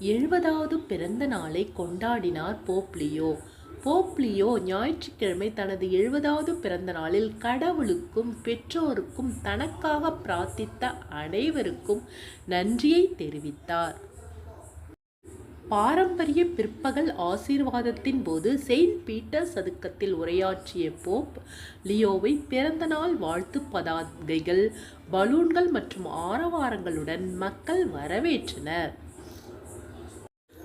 எழுபதாவது பிறந்த நாளை கொண்டாடினார் போப்லியோ போப்லியோ ஞாயிற்றுக்கிழமை தனது எழுபதாவது பிறந்த நாளில் கடவுளுக்கும் பெற்றோருக்கும் தனக்காக பிரார்த்தித்த அனைவருக்கும் நன்றியை தெரிவித்தார். பாரம்பரிய பிற்பகல் ஆசீர்வாதத்தின் போது செயின்ட் பீட்டர் சதுக்கத்தில் உரையாற்றிய போப் லியோவை பிறந்தநாள் வாழ்த்து பதாகைகள் பலூன்கள் மற்றும் ஆரவாரங்களுடன் மக்கள் வரவேற்றனர்.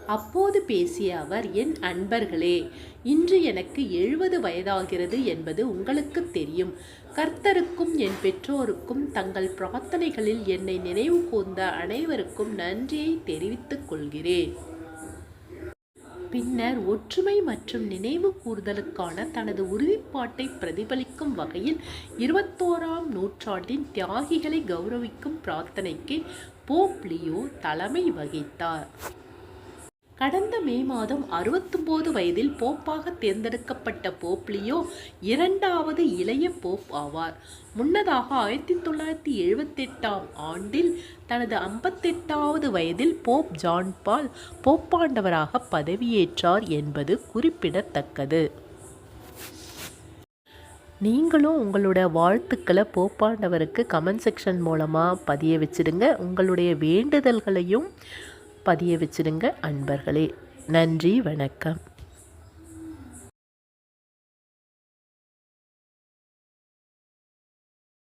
அப்போது பேசிய அவர் என் அன்பர்களே இன்று எனக்கு எழுபது வயதாகிறது என்பது உங்களுக்கு தெரியும். கர்த்தருக்கும் என் பெற்றோருக்கும் தங்கள் பிரார்த்தனைகளில் என்னை நினைவு கூர்ந்த அனைவருக்கும் நன்றியை தெரிவித்துக் கொள்கிறேன். பின்னர் ஒற்றுமை மற்றும் நினைவு கூர்தலுக்கான தனது உறுதிப்பாட்டை பிரதிபலிக்கும் வகையில் இருபத்தோராம் நூற்றாண்டின் தியாகிகளை கௌரவிக்கும் பிரார்த்தனைக்கு போப்லியோ தலைமை வகித்தார். கடந்த மே மாதம் அறுபத்தொம்போது வயதில் போப்பாக தேர்ந்தெடுக்கப்பட்ட போப்லியோ இரண்டாவது இளைய போப் ஆவார். முன்னதாக ஆயிரத்தி தொள்ளாயிரத்தி எழுபத்தெட்டாம் ஆண்டில் தனது ஐம்பத்தெட்டாவது வயதில் போப் ஜான் பால் போப்பாண்டவராக பதவியேற்றார் என்பது குறிப்பிடத்தக்கது. நீங்களும் உங்களோட வாழ்த்துக்களை போப்பாண்டவருக்கு கமெண்ட் செக்ஷன் மூலமாக பதிய வச்சுடுங்க. உங்களுடைய வேண்டுதல்களையும் பதிய வச்சிடுங்க அன்பர்களே. நன்றி வணக்கம்.